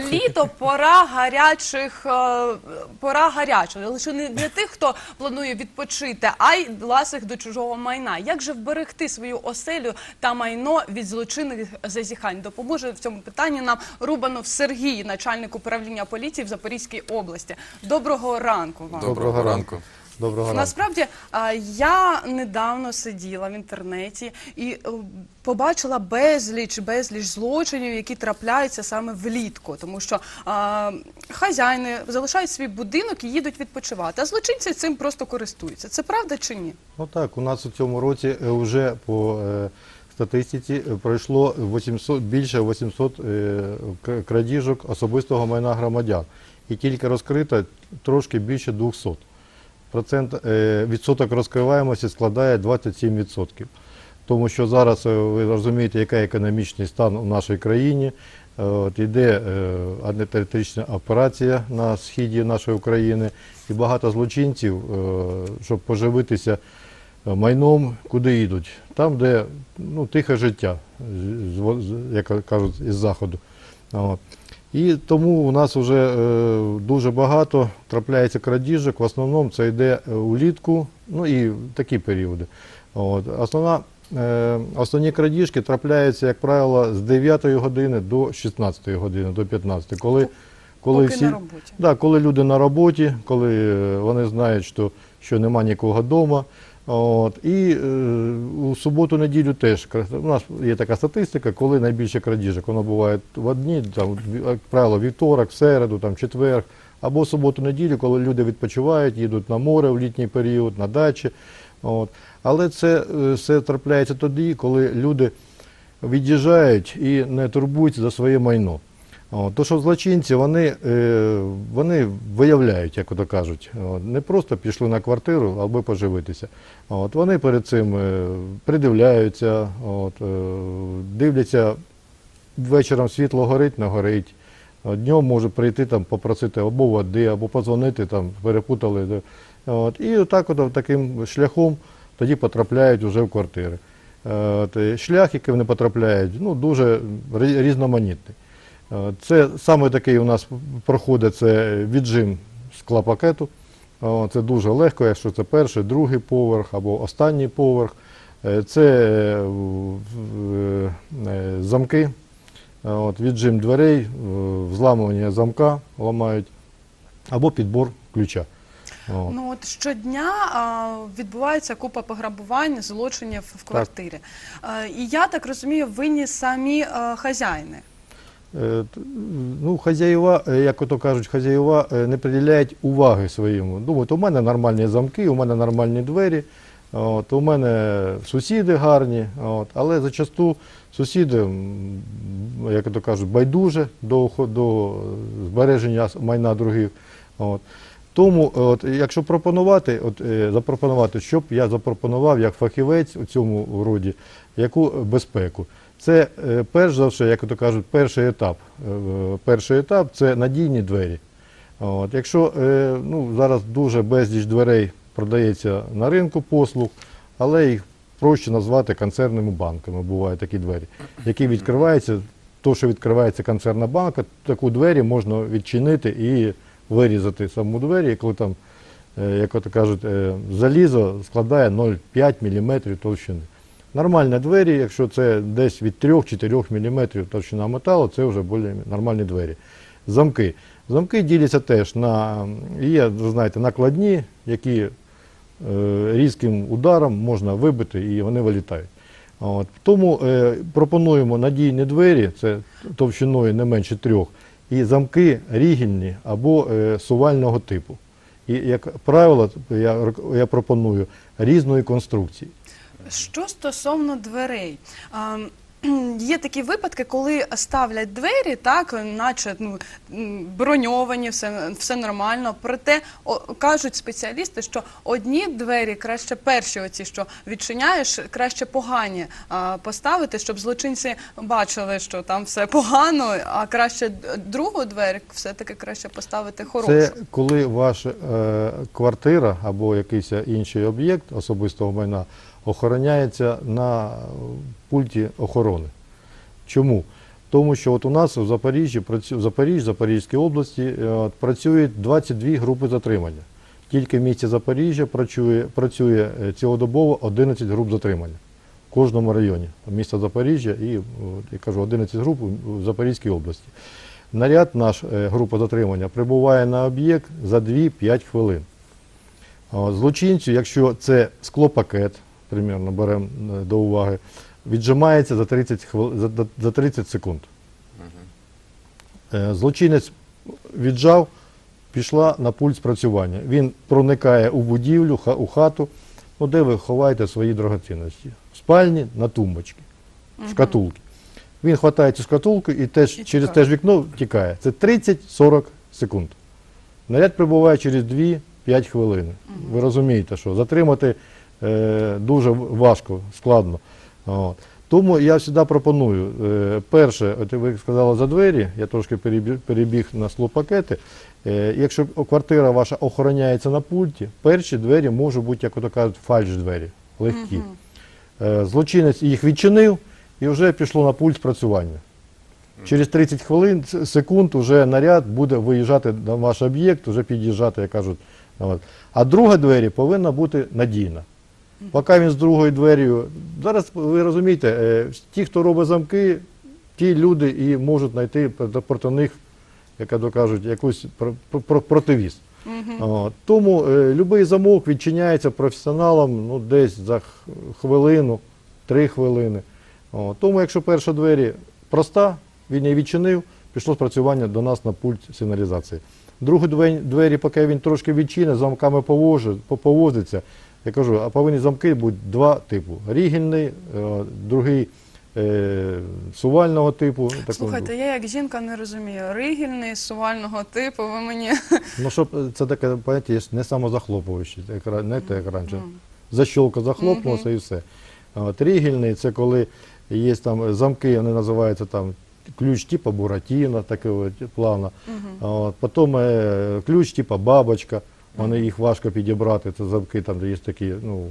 літо пора гарячих, е, пора гарячого. Лише не для тих, хто планує відпочити, а й ласих до чужого майна. Як же вберегти свою оселю та майно від злочинних зазіхань? Допоможе в цьому питанні нам Рубанов Сергій, начальник управління поліції в Запорізькій області. Доброго ранку вам. Доброго ранку. Доброго ранку. Насправді а, я недавно сиділа в інтернеті і е, побачила безліч безліч злочинів, які трапляються саме влітку, тому що а, хазяїни залишають свій будинок і їдуть відпочивати. А злочинці цим просто користуються. Це правда чи ні? Ну так, у нас у цьому році е, вже по е, статистиці пройшло 800, більше 800 е, к- крадіжок особистого майна громадян. І тільки розкрито трошки більше 200. Процент, е, відсоток розкриваємості складає 27%. Тому що зараз е, ви розумієте, який економічний стан у нашій країні. Е, От іде е, антитерористична операція на східі нашої України, і багато злочинців, щоб поживитися майном, куди йдуть? Там, де ну, тихе життя, як кажуть, із заходу. От. І тому у нас вже е, дуже багато трапляється крадіжок. В основному це йде е, улітку, ну і такі періоди. От. Основна, е, основні крадіжки трапляються, як правило, з 9 години до 16 години, до 15. Коли, коли Поки на роботі. Да, коли люди на роботі, коли вони знають, що, що нема нікого вдома. От, і е, у суботу-неділю теж у нас є така статистика, коли найбільше крадіжок. Воно буває в одні, там, як правило, вівторок, середу, там, четвер, або суботу-неділю, коли люди відпочивають, їдуть на море в літній період, на дачі. От. Але це е, все трапляється тоді, коли люди від'їжджають і не турбуються за своє майно. То, що злочинці, вони, е, вони виявляють, як ото кажуть, не просто пішли на квартиру, аби поживитися. От, вони перед цим е, придивляються, от, е, дивляться, вечором світло горить, не горить. Днем може прийти там, попросити або води, або подзвонити, там, перепутали. От, і отак от, таким шляхом тоді потрапляють вже в квартири. От, шлях, який вони потрапляють, ну, дуже різноманітний. Е, Це саме такий у нас проходить це віджим склопакету. Це дуже легко, якщо це перший, другий поверх або останній поверх. Е, Це е, е, замки, Е, от, віджим дверей, е, взламування замка ламають, або підбор ключа. От. Ну от щодня а, відбувається купа пограбувань, злочинів в квартирі. А, і я так розумію, винні самі а, хазяїни. Е, Ну, хазяїва, е, як ото кажуть, хазяїва е, не приділяють уваги своєму. Думають, у мене нормальні замки, у мене нормальні двері, от, у мене сусіди гарні, от, але зачасту сусіди, як ото кажуть, байдуже до, до збереження майна других. От. Тому, от, якщо пропонувати, от, запропонувати, що б я запропонував як фахівець у цьому роді, яку безпеку. Це е, перш за все, як то кажуть, перший етап. Е, Перший етап це надійні двері. От, якщо е, ну, зараз дуже безліч дверей продається на ринку послуг, але їх проще назвати концерними банками. Бувають такі двері, які відкриваються. То, що відкривається концерна банка, таку двері можна відчинити і вирізати саму двері, коли там, як ото кажуть, залізо складає 0,5 мм товщини. Нормальні двері, якщо це десь від 3-4 мм товщина металу, це вже більш нормальні двері. Замки. Замки діляться теж на є, знаєте, накладні, які е, різким ударом можна вибити і вони вилітають. От. Тому е, пропонуємо надійні двері, це товщиною не менше трьох, і замки рігельні або е, сувального типу. І, як правило, я, я пропоную різної конструкції. Що стосовно дверей. А, Є такі випадки, коли ставлять двері, так, наче ну, броньовані, все, все нормально. Проте о, кажуть спеціалісти, що одні двері краще перші, оці, що відчиняєш, краще погані а, поставити, щоб злочинці бачили, що там все погано, а краще другу двері все-таки краще поставити хорошу. Це коли ваша е, квартира або якийсь інший об'єкт особистого майна охороняється на пульті охорони. Чому? Тому що от у нас у Запоріжжі, в Запоріжжі, Запорізькій області е, працюють 22 групи затримання. Тільки в місті Запоріжжя працює, працює е, цілодобово 11 груп затримання в кожному районі міста Запоріжжя і, я кажу, 11 груп в Запорізькій області. Наряд наш, е, група затримання, прибуває на об'єкт за 2-5 хвилин. Злочинцю, якщо це склопакет, примерно беремо е, до уваги, віджимається за 30, хвил... за, за- за 30 секунд. Е, Злочинець віджав, пішла на пульт спрацювання. Він проникає у будівлю, у хату, ну, де ви ховаєте свої драгоцінності. В спальні на тумбочці, шкатулки. Він хватає цю шкатулку і теж І через те ж вікно тікає. Це 30-40 секунд. Наряд прибуває через 2-5 хвилин. Ви розумієте, що затримати дуже важко, складно. От. Тому я завжди пропоную, е, перше, от ви сказали за двері, я трошки перебіг, на склопакети. Е, якщо квартира ваша охороняється на пульті, перші двері можуть бути, як ото кажуть, фальш-двері, легкі. Е, злочинець їх відчинив і вже пішло на пульт спрацювання. Через 30 хвилин, секунд уже наряд буде виїжджати на ваш об'єкт, вже під'їжджати, як кажуть. А друга двері повинна бути надійна. Поки він з другою двер'ю. Зараз ви розумієте, е, ті, хто робить замки, ті люди і можуть знайти проти- них, як то кажуть, якусь про- про- противіз. От. Тому е, будь-який замок відчиняється професіоналом ну, десь за хвилину, три хвилини. Тому, якщо перша двері проста, він її відчинив, пішло спрацювання до нас на пульт сигналізації. Другі двері, двері, поки він трошки відчинить, замками повозиться. Я кажу, а повинні замки бути два типу: рігельний, е, другий е, сувального типу. Слухайте, я як жінка не розумію. Ригільний, сувального типу, ви мені Ну, щоб е, це таке поняття є не самозахлопуюче, не те, як раніше. Защолка захлопнулася і все. От, рігельний це коли є там замки, вони називаються там ключ типу Буратіно, такого ті- плана. От, потім е, ключ типу бабочка. Вони їх важко підібрати, це замки, там де є такі ну,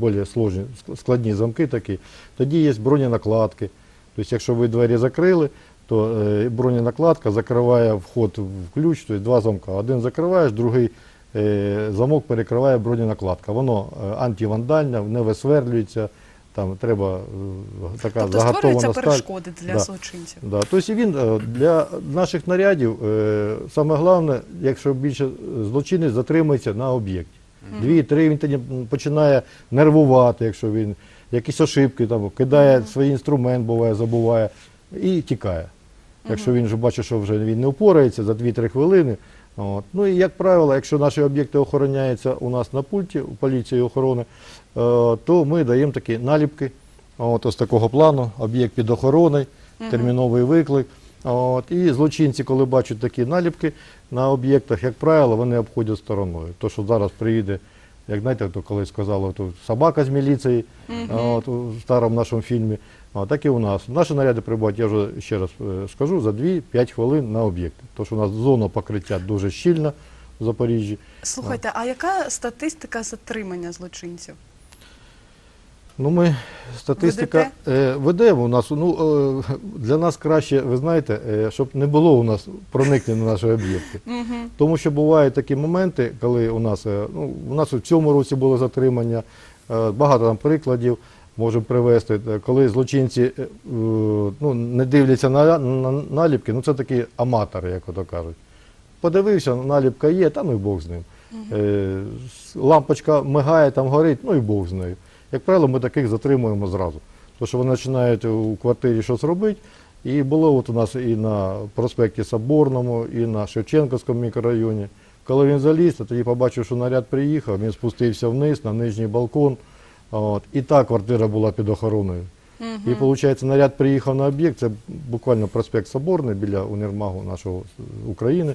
більш сложні, складні замки такі. Тоді є броненакладки. Тобто, якщо ви двері закрили, то е, броненакладка закриває вход в ключ, тобто два замка. Один закриваєш, другий е, замок перекриває броненакладка. Воно е, антивандальне, не висверлюється, там треба е, така тобто заготована сталь. перешкоди для Да. злочинців. Да. Тобто він е, для наших нарядів е, саме головне, якщо більше злочинець затримується на об'єкті. Дві-три він тоді починає нервувати, якщо він якісь ошибки там кидає свій інструмент, буває, забуває і тікає. Якщо він вже бачить, що вже він не впорається за 2-3 хвилини. От. Ну і як правило, якщо наші об'єкти охороняються у нас на пульті, у поліції охорони, е, то ми даємо такі наліпки. От, ось такого плану, об'єкт під охороною, терміновий виклик. От, і злочинці, коли бачать такі наліпки на об'єктах, як правило, вони обходять стороною. То, що зараз приїде, як знаєте, то коли сказали, то собака з міліції, от, у старому нашому фільмі, а, так і у нас. Наші наряди прибувають, я вже ще раз е, скажу, за 2-5 хвилин на об'єкти. Тому що у нас зона покриття дуже щільна в Запоріжжі. Слухайте, а яка статистика затримання злочинців? Ну, ми статистика е, ведемо у нас. Ну е, для нас краще, ви знаєте, е, щоб не було у нас проникнення на наші об'єкти. Тому що бувають такі моменти, коли у нас е, ну у нас в цьому році було затримання, е, багато там прикладів можемо привести, коли злочинці е, ну, не дивляться на, на наліпки, ну це такі аматори, як ото кажуть. Подивився, наліпка є, та ну і Бог з ним. Е, лампочка мигає, там горить, ну і Бог з нею. Як правило, ми таких затримуємо зразу. Тому що вони починають у квартирі щось робити. І було от у нас і на проспекті Соборному, і на Шевченківському мікрорайоні. Коли він заліз, то тоді побачив, що наряд приїхав, він спустився вниз на нижній балкон. От, і та квартира була під охороною. І виходить, наряд приїхав на об'єкт, це буквально проспект Соборний біля універмагу нашого України.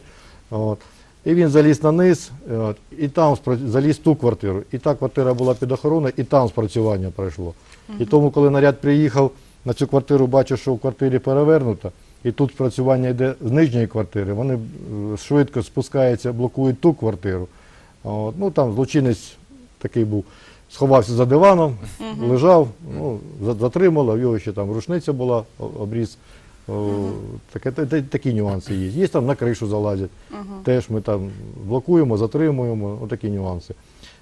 От. І він заліз на низ, е, і там заліз ту квартиру. І та квартира була під охороною, і там спрацювання пройшло. І тому, коли наряд приїхав на цю квартиру, бачив, що в квартирі перевернуто, і тут спрацювання йде з нижньої квартири, вони е, швидко спускаються, блокують ту квартиру. От. Ну там злочинець такий був, сховався за диваном, лежав, ну, за- затримали, в його ще там рушниця була, обріз О, таке, та- та- такі нюанси є. Є там на кришу залазять. Теж ми там блокуємо, затримуємо, отакі нюанси.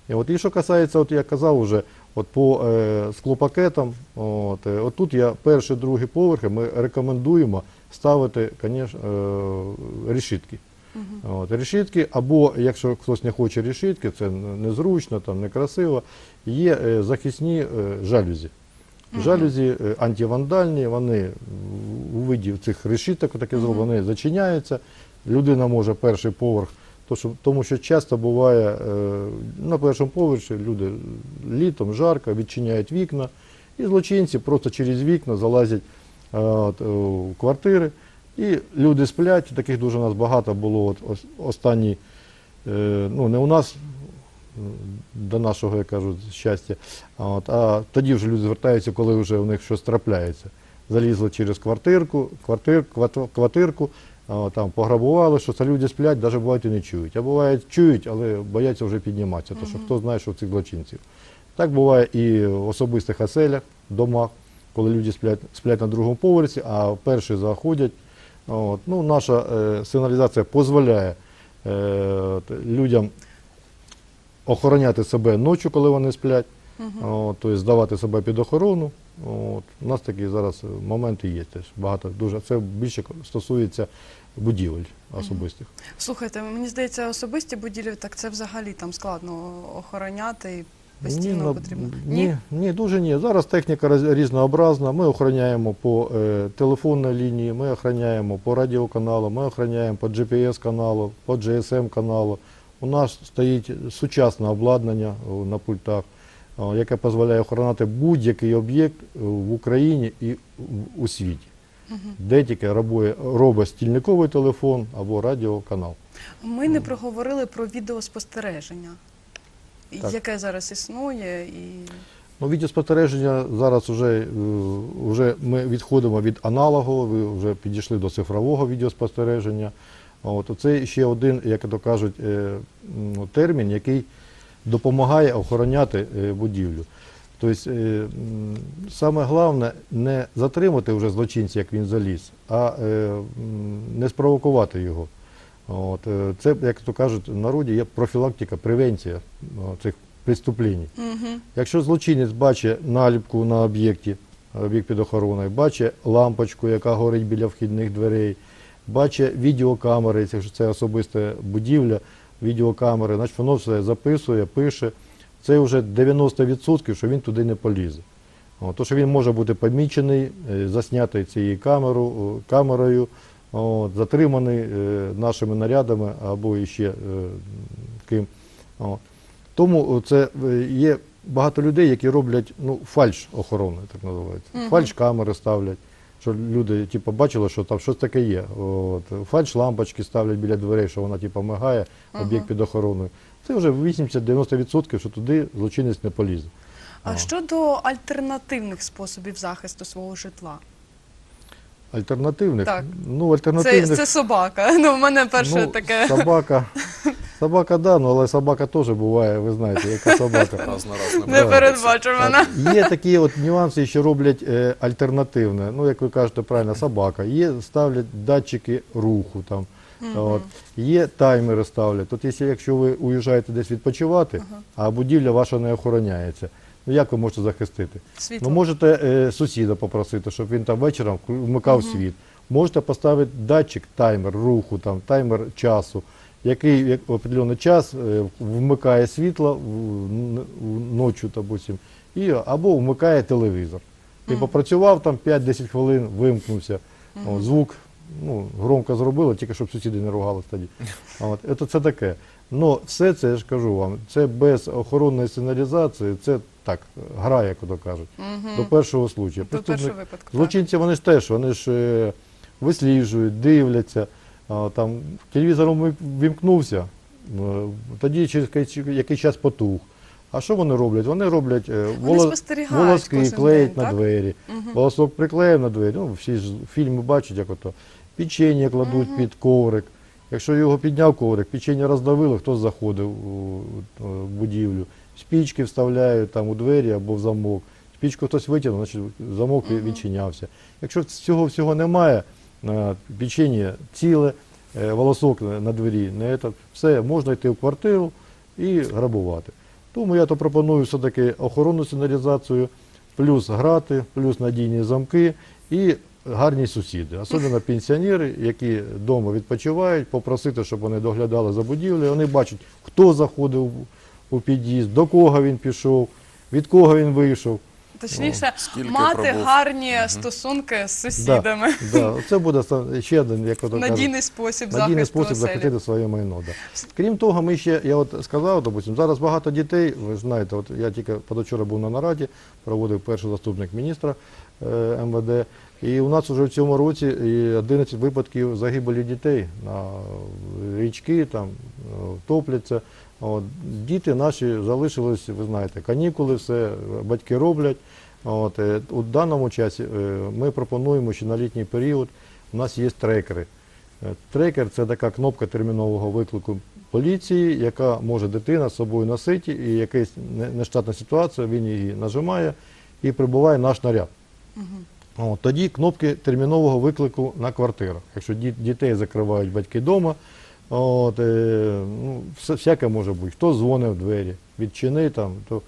І, от, і що касається, от я казав уже, от по е, склопакетам, от, е, от тут я перший, другий поверхи ми рекомендуємо ставити, конечно, е, решітки. От, решітки, або якщо хтось не хоче решітки, це незручно, там, некрасиво, є е, захисні е, жалюзі. Жалюзі е, антивандальні, вони у виді цих решіток таке вони зачиняються. Людина може перший поверх, тому що часто буває е, на першому поверсі люди літом жарко, відчиняють вікна, і злочинці просто через вікна залазять от, е, у квартири. І люди сплять, таких дуже у нас багато було от, останні, ну не у нас, до нашого, як кажуть, щастя. А, от, а тоді вже люди звертаються, коли вже у них щось трапляється. Залізли через квартирку, квартир, квартирку, там пограбували, що це люди сплять, навіть бувають і не чують. А бувають чують, але бояться вже підніматися, тому що хто знає, що в цих злочинців. Так буває і в особистих оселях, домах, коли люди сплять, сплять на другому поверсі, а перші заходять. От. Ну, наша е, сигналізація дозволяє е, людям охороняти себе ночі, коли вони сплять, от, тобто здавати себе під охорону. От. У нас такі зараз моменти є теж багато. Дуже. Це більше стосується будівель особистих. Слухайте, мені здається, особисті будівлі, так це взагалі там складно охороняти і постійно ну, потрібно. Ні, ні, дуже ні. Зараз техніка різнообразна. Ми охороняємо по е, телефонній лінії, ми охороняємо по радіоканалу, ми охороняємо по GPS-каналу, по GSM-каналу. У нас стоїть сучасне обладнання на пультах, яке дозволяє охороняти будь-який об'єкт е, в Україні і у світі. Де тільки робить, стільниковий телефон або радіоканал. Ми не проговорили про відеоспостереження, Так. яке зараз існує, і Ну, відеоспостереження зараз вже, е, вже ми відходимо від аналогового, вже підійшли до цифрового відеоспостереження. От, це ще один, як то кажуть, е, термін, який допомагає охороняти е, будівлю. Тобто, е, саме головне не затримати вже злочинця, як він заліз, а не спровокувати його. От, це, як то кажуть, в народі є профілактика, превенція цих преступлень. Якщо злочинець бачить наліпку на об'єкті, об'єкт під охороною, бачить лампочку, яка горить біля вхідних дверей, бачить відеокамери, якщо це особиста будівля, відеокамери, значить воно все записує, пише. Це вже 90%, що він туди не полізе. То, що він може бути помічений, е, заснятий цією камеру, камерою, от, затриманий е, нашими нарядами або іще е, ким. От. Тому це е, є багато людей, які роблять ну, фальш охорони, так називається. Фальш камери ставлять. Що люди типу, бачили, що там щось таке є. От. Фальш лампочки ставлять біля дверей, що вона типу, мигає, об'єкт під охороною. Це вже 80-90%, що туди злочинець не полізе. а щодо альтернативних способів захисту свого житла? Альтернативних? Так. Ну, Це, це собака. Ну, в мене перше ну, таке. Собака. Собака, да, ну, але собака теж буває, ви знаєте, яка собака. Раз на раз не Не передбачувана. Є такі от нюанси, що роблять е, альтернативне. Ну, як ви кажете правильно, собака. Є, ставлять датчики руху там. От. Є таймери ставлять. От якщо, якщо ви уїжджаєте десь відпочивати, а будівля ваша не охороняється, ну як ви можете захистити? Світло. Ну, можете е, сусіда попросити, щоб він там вечором вмикав світ. Можете поставити датчик, таймер руху, там, таймер часу, який як в определений час е, вмикає світло ночі, допустим, і, або вмикає телевізор. Ти попрацював там 5-10 хвилин, вимкнувся, о, звук ну, громко зробили, тільки щоб сусіди не ругались тоді. От, це, це таке. Ну, все це, я ж кажу вам, це без охоронної сигналізації, це так, гра, як то кажуть, до першого случаю. До першого випадку. Злочинці вони ж теж, вони ж е, висліджують, дивляться, там телевізор вмик- вімкнувся, е, тоді через який- час потух. А що вони роблять? Вони роблять е, Вони воло- спостерігають волоски клеять день, на так? двері, волосок приклеїв на двері. Ну, всі ж фільми бачать, як ото. Печення кладуть під коврик. Якщо його підняв коврик, печення роздавило, хтось заходив у, у будівлю. Спічки вставляють там у двері або в замок. Спічку хтось витягнув, значить замок відчинявся. Якщо цього всього немає, е, печення ціле, е, волосок на- на двері, не це, все, можна йти в квартиру і грабувати. Тому я то пропоную все-таки охоронну сигналізацію, плюс грати, плюс надійні замки і гарні сусіди, особливо пенсіонери, які вдома відпочивають, попросити, щоб вони доглядали за будівлею. Вони бачать, хто заходив у під'їзд, до кого він пішов, від кого він вийшов. Точніше, Скільки мати пробув. гарні стосунки з сусідами. Да, да. Це буде ще один, як кажуть, Надійний спосіб надійний спосіб захистити своє майно. Да. Крім того, ми ще, я от сказав, допустим, зараз багато дітей, ви знаєте, от я тільки позавчора був на нараді, проводив перший заступник міністра е, МВД, і у нас вже в цьому році і 11 випадків загибелі дітей на річки, там е, топляться. От, діти наші залишились, ви знаєте, канікули, все, батьки роблять. От, е, у даному часі е, ми пропонуємо, що на літній період у нас є трекери. Е, Трекер це така кнопка термінового виклику поліції, яка може дитина з собою носити, і якась нештатна ситуація, він її нажимає і прибуває наш наряд. От, тоді кнопки термінового виклику на квартирах. Якщо дітей закривають батьки вдома, от, е, ну, все, всяке може бути. Хто дзвонить в двері, відчини там. То,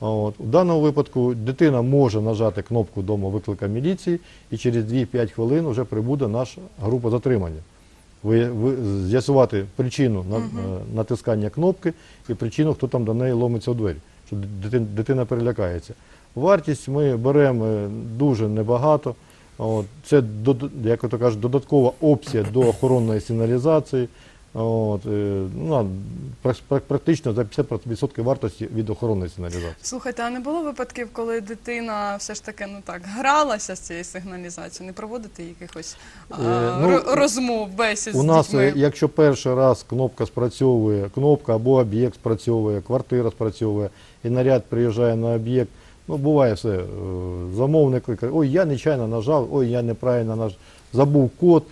от. У даному випадку дитина може нажати кнопку вдома виклика міліції і через 2-5 хвилин вже прибуде наша група затримання. Ви, ви, з'ясувати причину на, е, натискання кнопки і причину, хто там до неї ломиться у двері, що дитина, дитина перелякається. Вартість ми беремо е, дуже небагато. От, це, як то кажуть, додаткова опція до охоронної сигналізації. От, е, ну, прак- прак- практично за 50% вартості від охоронної сигналізації. Слухайте, а не було випадків, коли дитина все ж таки ну так гралася з цією сигналізацією, не проводити якихось а, Е, ну, розмов, бесід У з нас, дітьми? е, якщо перший раз кнопка спрацьовує, кнопка або об'єкт спрацьовує, квартира спрацьовує, і наряд приїжджає на об'єкт, ну буває все. е, Замовник каже, ой, я нечайно нажав, ой, я неправильно нажав, забув код.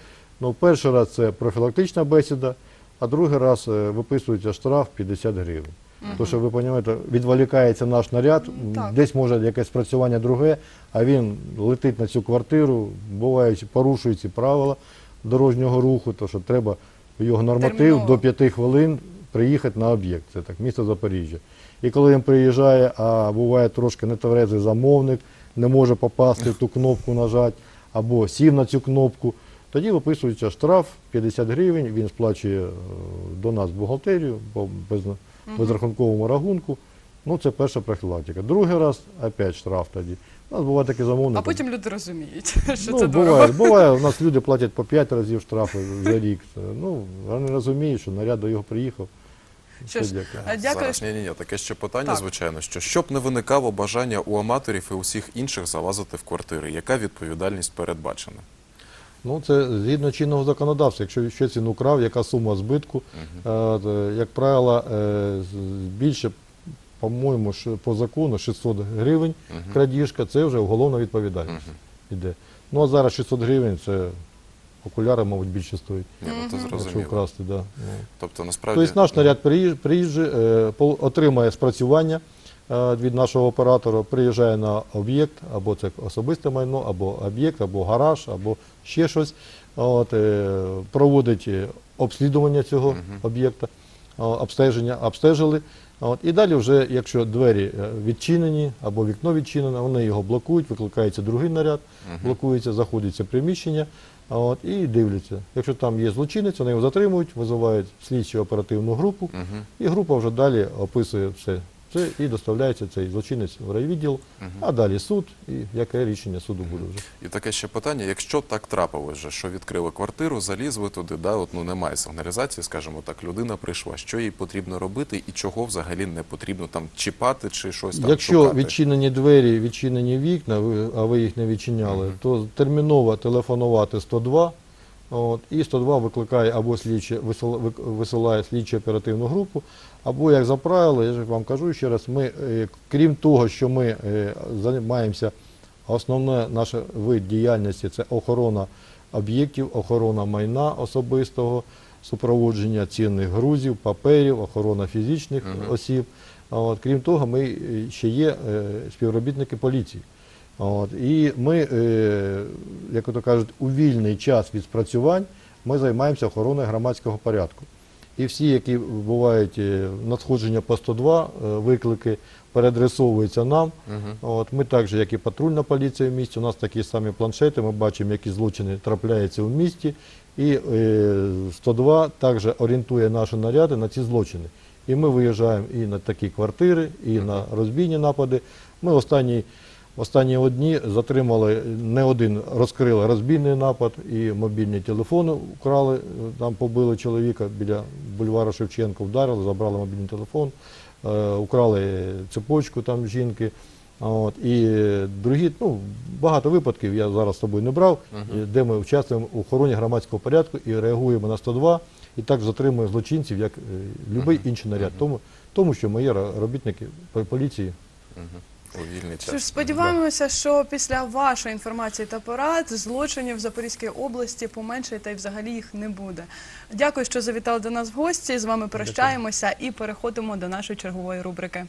Ну, перший раз це профілактична бесіда, а другий раз е, виписується штраф 50 гривень. Тому що ви розумієте, відволікається наш наряд, так. десь може якесь спрацювання друге, а він летить на цю квартиру, буваючи, порушуючи правила дорожнього руху, то що треба його норматив Терміново. до 5 хвилин приїхати на об'єкт. Це так, місто Запоріжжя. І коли він приїжджає, а буває трошки нетверезий замовник, не може попасти в ту кнопку нажати, або сів на цю кнопку, тоді виписується штраф 50 гривень, він сплачує е, до нас в бухгалтерію по без, безрахунковому рахунку. Ну, це перша профілактика. Другий раз опять штраф тоді. У нас буває такі замовники. А потім люди розуміють, що ну, це буває, дорого. буває, у нас люди платять по 5 разів штрафи за рік. Ну, вони розуміють, що наряд до його приїхав. Що ж, дякую. а, дякую. Зараз ні, ні, ні, таке ще питання, Так. звичайно, що щоб не виникало бажання у аматорів і усіх інших залазити в квартири. Яка відповідальність передбачена? Ну, це згідно чинного законодавства. Якщо щось він украв, яка сума збитку, е, як правило, е, більше, по-моєму, по закону 600 гривень крадіжка, це вже уголовна відповідальність іде. Ну, а зараз 600 гривень це окуляри, мабуть, більше стоїть, Ні, ну, то якщо зрозуміло. вкрасти. Да. Ну. Тобто, насправді, Тобто наш наряд приїж- приїжджає, е, пол- отримає спрацювання е, від нашого оператора, приїжджає на об'єкт, або це особисте майно, або об'єкт, або гараж, або ще щось. От, е, проводить е, обслідування цього об'єкта, е, обстеження, обстежили. От, і далі вже, якщо двері е, відчинені або вікно відчинене, вони його блокують, викликається другий наряд, блокується, заходиться приміщення от, і дивляться. Якщо там є злочинець, вони його затримують, визивають слідчу оперативну групу, і група вже далі описує все. Це і доставляється цей злочинець в райвідділ, а далі суд, і яке рішення суду буде вже. І таке ще питання: якщо так трапилось, вже, що відкрили квартиру, залізли туди, да, от, ну немає сигналізації, скажімо так, людина прийшла. Що їй потрібно робити і чого взагалі не потрібно там чіпати чи щось там Якщо шукати? відчинені двері, відчинені вікна, ви- а ви їх не відчиняли, то терміново телефонувати 102, от, і 102 викликає або вик- висилає слідчу оперативну групу, або, як за правило, я ж вам кажу ще раз, ми, е, крім того, що ми е, займаємося, основне наш вид діяльності це охорона об'єктів, охорона майна особистого, супроводження цінних грузів, паперів, охорона фізичних осіб. От, крім того, ми е, ще є співробітники поліції. От, і ми, е, як ото кажуть, у вільний час від спрацювань ми займаємося охороною громадського порядку. І всі, які бувають е, надходження по 102, е, виклики переадресовуються нам. От, ми також, як і патрульна поліція в місті, у нас такі самі планшети, ми бачимо, які злочини трапляються в місті. І е, 102 також орієнтує наші наряди на ці злочини. І ми виїжджаємо і на такі квартири, і на розбійні напади. Ми останні, останні дні затримали не один, розкрили розбійний напад і мобільні телефони вкрали, е, там побили чоловіка біля бульвара Шевченка, вдарили, забрали мобільний телефон, е, украли цепочку там жінки. От, і е, другі, ну, багато випадків я зараз з собою не брав, е, де ми участвуємо у охороні громадського порядку і реагуємо на 102, і так затримуємо злочинців, як будь-який інший наряд. Тому, тому що є робітники по- поліції. Мгм. У вільний час. Що ж, сподіваємося, що після вашої інформації та порад злочинів в Запорізькій області поменше та й взагалі їх не буде. Дякую, що завітали до нас в гості. З вами прощаємося і переходимо до нашої чергової рубрики.